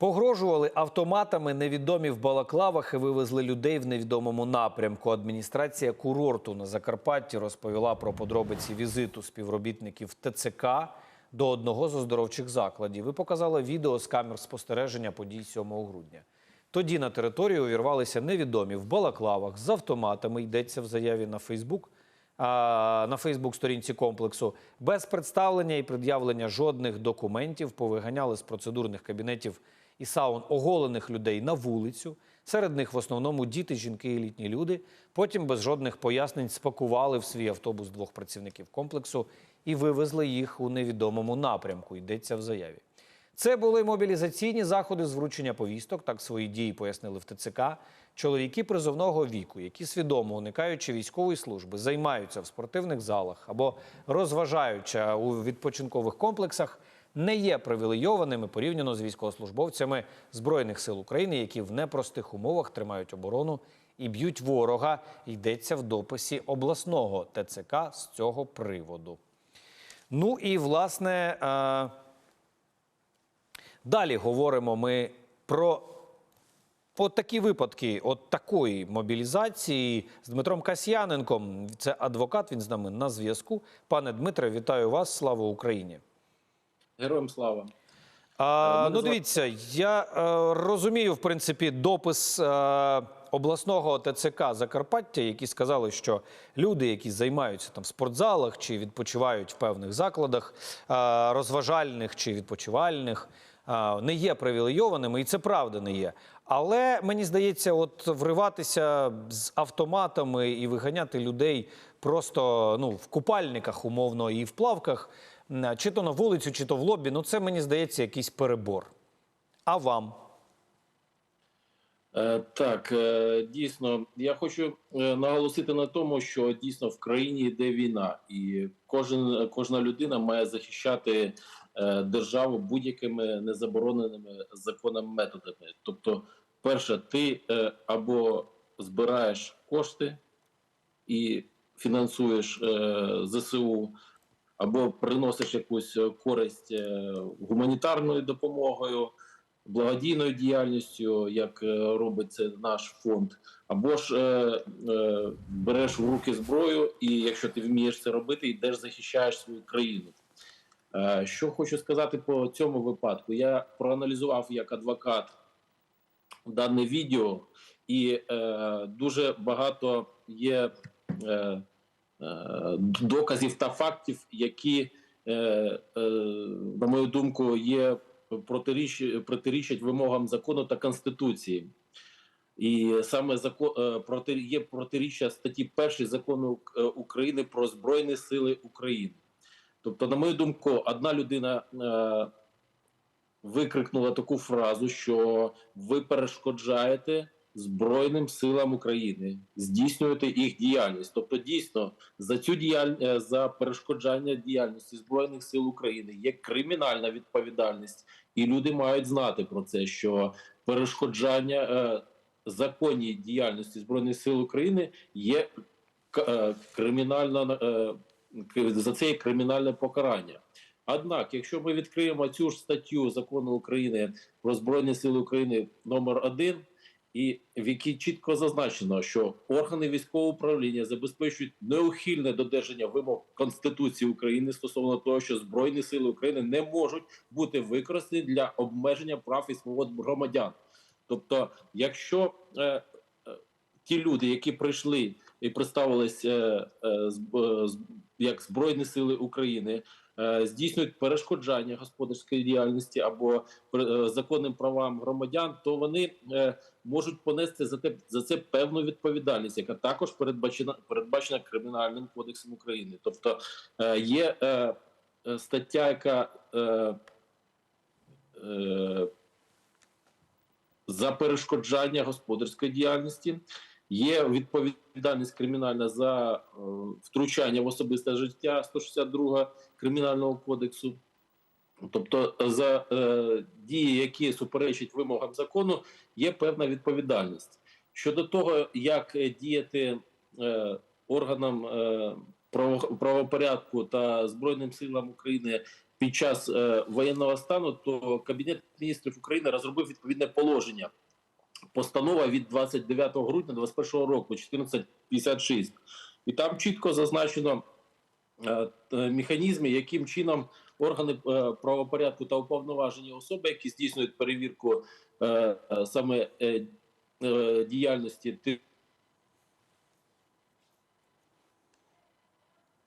Погрожували автоматами невідомі в балаклавах і вивезли людей в невідомому напрямку. Адміністрація курорту на Закарпатті розповіла про подробиці візиту співробітників ТЦК до одного з оздоровчих закладів і показала відео з камер спостереження подій 7 грудня. Тоді на територію увірвалися невідомі в балаклавах з автоматами. Йдеться в заяві на Фейсбук на Фейсбук-сторінці комплексу без представлення і пред'явлення жодних документів повиганяли з процедурних кабінетів і саун оголених людей на вулицю. Серед них в основному діти, жінки і літні люди. Потім без жодних пояснень спакували в свій автобус двох працівників комплексу і вивезли їх у невідомому напрямку. Йдеться в заяві. Це були мобілізаційні заходи з вручення повісток. Так свої дії пояснили в ТЦК. Чоловіки призовного віку, які свідомо уникаючи військової служби, займаються в спортивних залах або розважаючи у відпочинкових комплексах, не є привілейованими порівняно з військовослужбовцями збройних сил України, які в непростих умовах тримають оборону і б'ють ворога. Йдеться в дописі обласного ТЦК з цього приводу. Ну і власне. е, Далі говоримо ми про от такі випадки, от такої мобілізації з Дмитром Касьяненком. Це адвокат. Він з нами на зв'язку. Пане Дмитре, вітаю вас. Слава Україні. Героям слава. А, ну, дивіться, я е, розумію, в принципі, допис е, обласного ТЦК Закарпаття, які сказали, що люди, які займаються там в спортзалах чи відпочивають в певних закладах, е, розважальних чи відпочивальних, е, не є привілейованими, і це правда не є. Але мені здається, от вриватися з автоматами і виганяти людей просто ну, в купальниках, умовно, і в плавках, чи то на вулицю, чи то в лобі, ну це мені здається якийсь перебор. А вам? Е, так, е, дійсно, я хочу е, наголосити на тому, що дійсно в країні йде війна, і кожен кожна людина має захищати е, державу будь-якими незабороненими законами методами. Тобто, перше, ти е, або збираєш кошти і фінансуєш е, ЗСУ, або приносиш якусь е, користь е, гуманітарною допомогою. благодійною діяльністю, як е, робить це наш фонд, або ж береш в руки зброю, і якщо ти вмієш це робити, йдеш захищаєш свою країну. Що хочу сказати по цьому випадку? Я проаналізував як адвокат дане відео, і е, дуже багато є доказів та фактів, які, е, е, на мою думку, є протиріч, протирічать вимогам закону та конституції. І саме закон е, проти є протиріччя статті 1 закону е, України про збройні сили України. Тобто, на мою думку, одна людина е, викрикнула таку фразу, що ви перешкоджаєте Збройним силам України, здійснюєте їх діяльність. Тобто, дійсно, за цю діяльність за перешкоджання діяльності збройних сил України є кримінальна відповідальність, і люди мають знати про це, що перешкоджання е, законній діяльності збройних сил України є е, кримінальна е, за це є кримінальне покарання. Однак, якщо ми відкриємо цю ж статтю закону України про збройні сили України номер 1 і в якій чітко зазначено, що органи військового управління забезпечують неухильне додержання вимог Конституції України стосовно того, що збройні сили України не можуть бути використані для обмеження прав і свобод громадян. Тобто, якщо е, е, ті люди, які прийшли і представились е, е, з- е, як Збройні Сили України, здійснюють перешкоджання господарської діяльності або е, законним правам громадян, то вони е, можуть понести за те за це певну відповідальність, яка також передбачена передбачена кримінальним кодексом України. Тобто е, є е, е, стаття, яка е, е, за перешкоджання господарської діяльності. Є відповідальність кримінальна за е, втручання в особисте життя 162 кримінального кодексу. Тобто за е, дії, які суперечать вимогам закону, є певна відповідальність. Щодо того, як е, діяти органам правопорядку та Збройним силам України під час е, воєнного стану, то Кабінет міністрів України розробив відповідне положення. Постанова від 29 грудня 2021 року, 1456. І там чітко зазначено е, механізми, яким чином органи е, правопорядку та уповноважені особи, які здійснюють перевірку е, саме діяльності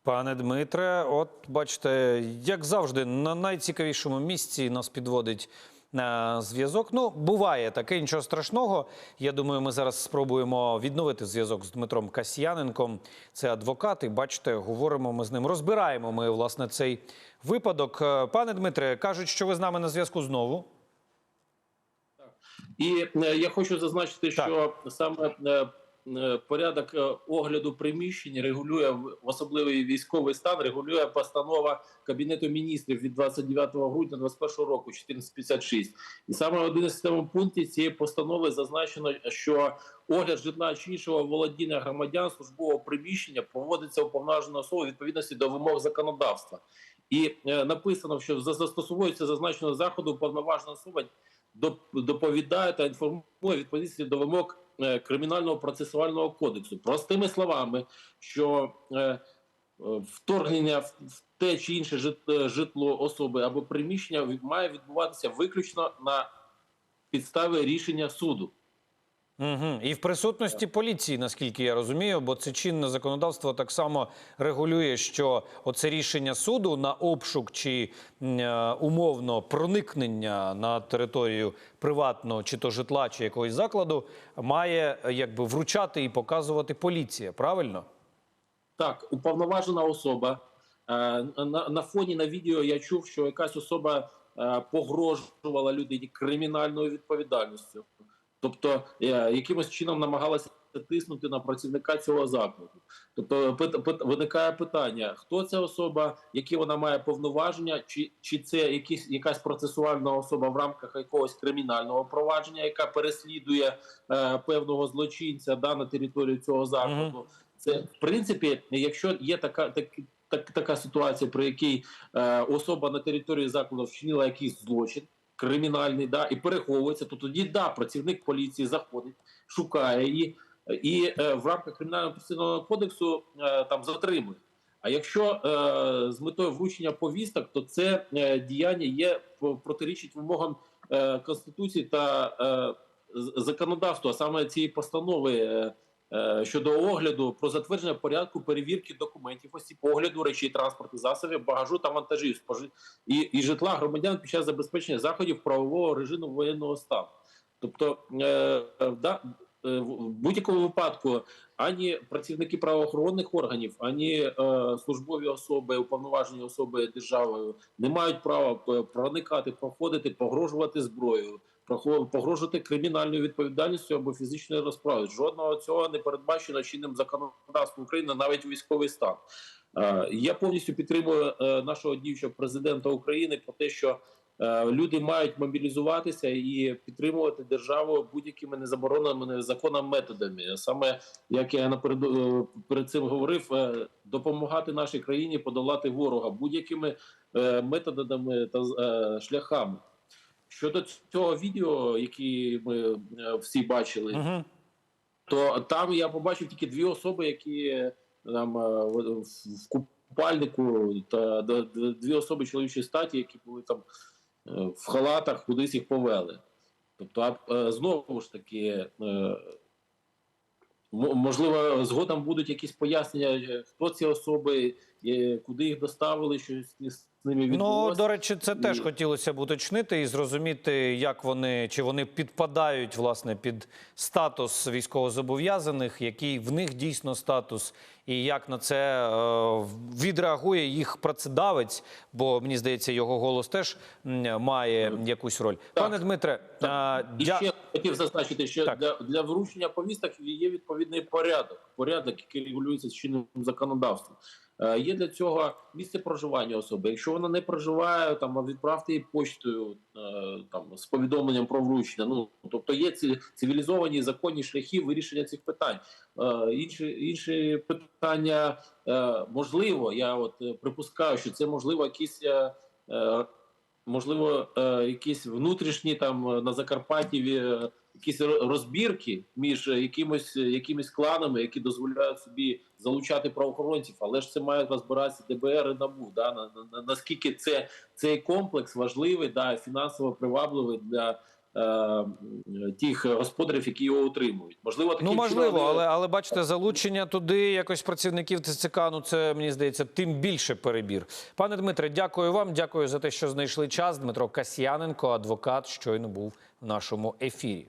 Пане Дмитре, от бачите, як завжди, на найцікавішому місці нас підводить зв'язок. Ну, буває таке, нічого страшного. Я думаю, ми зараз спробуємо відновити зв'язок з Дмитром Касьяненком. Це адвокат, і бачите, говоримо ми з ним. Розбираємо ми власне цей випадок. Е, Пане Дмитре, кажуть, що ви з нами на зв'язку знову. І е, я хочу зазначити, Так. що саме е, е, порядок е, огляду приміщень регулює в особливий військовий стан, регулює постанова Кабінету міністрів від 29 грудня 2021 року, 1456. І саме в 11 пункті цієї постанови зазначено, що огляд житла чи іншого володіння громадян службового приміщення проводиться уповноваженою особою відповідності до вимог законодавства. І е, написано, що за- застосовується зазначеного заходу уповноважена особа доп- доповідає та інформує відповідності до вимог е, кримінального процесуального кодексу. Простими словами, що е, е, вторгнення в те чи інше жит- е, житло особи або приміщення має відбуватися виключно на підставі рішення суду. Угу. І в присутності поліції, наскільки я розумію, бо це чинне законодавство так само регулює, що оце рішення суду на обшук чи е, умовно проникнення на територію приватного чи то житла, чи якогось закладу має якби вручати і показувати поліція. Правильно? Так, уповноважена особа. Е, На, на фоні на відео я чув, що якась особа е, погрожувала людині кримінальною відповідальністю. Тобто, е, якимось чином намагалася тиснути на працівника цього закладу. Тобто, виникає питання: хто ця особа, які вона має повноваження, чи, чи це якісь, якась процесуальна особа в рамках якогось кримінального провадження, яка переслідує е, певного злочинця да, на території цього закладу. Це в принципі, якщо є така так, так, така ситуація, при якій е, особа на території закладу вчинила якийсь злочин кримінальний, да, і переховується, то тоді да, працівник поліції заходить, шукає її і е, в рамках кримінального процесуального кодексу е, там затримує. А якщо е, з метою вручення повісток, то це е, діяння є протирічить вимогам е, конституції та е, законодавства, а саме цієї постанови. Е, щодо огляду про затвердження порядку перевірки документів осіб, огляду речей транспортних засобів, багажу та вантажів і, і житла громадян під час забезпечення заходів правового режиму воєнного стану. Тобто, е, да, е, в будь-якому випадку ані працівники правоохоронних органів, ані е, службові особи, уповноважені особи державою не мають права е, проникати, проходити, погрожувати зброєю, погрожувати кримінальною відповідальністю або фізичною розправою. Жодного цього не передбачено чинним законодавством України навіть військовий стан. Е, Я повністю підтримую е, нашого діючого президента України про те, що е, люди мають мобілізуватися і підтримувати державу будь-якими незабороненими законами методами. Саме як я напереду перед цим говорив, допомагати нашій країні подолати ворога будь-якими методами та шляхами. Щодо цього відео, яке ми е, всі бачили, Угу. то там я побачив тільки дві особи, які е, там е, в в купальнику, та дві особи чоловічої статі, які були там е, в халатах, кудись їх повели. Тобто, е, знову ж таки, е, можливо, згодом будуть якісь пояснення, е, хто ці особи, е, куди їх доставили, що з ними Ну, до речі, це теж І- хотілося б уточнити і зрозуміти, як вони чи вони підпадають власне під статус військовозобов'язаних, який в них дійсно статус, і як на це е, відреагує їх працедавець, бо мені здається, його голос теж має якусь роль. Пане Дмитре, а, І дя- ще хотів зазначити, що Так. для, для вручення повісток є відповідний порядок, порядок, який регулюється чинним законодавством. Е, Є для цього місце проживання особи. Якщо вона не проживає, там відправте її почтою е, там з повідомленням про вручення. Ну тобто є ці цивілізовані законні шляхи вирішення цих питань. Е, Інші інші питання можливо. Я от припускаю, що це можливо якісь. можливо, якісь внутрішні там на Закарпатті якісь розбірки між е, якимось якимись кланами, які дозволяють собі залучати правоохоронців, але ж це має розбиратися ДБР і НАБУ. Да? На, на, на- наскільки це цей комплекс важливий, да, фінансово привабливий для е, тих господарів, які його отримують. Можливо, таким Ну, можливо, чином, але, але бачите, залучення туди якось працівників ТЦК, ну це мені здається, тим більше перебір. Пане Дмитре, дякую вам. Дякую за те, що знайшли час. Дмитро Касьяненко, адвокат, щойно був в нашому ефірі.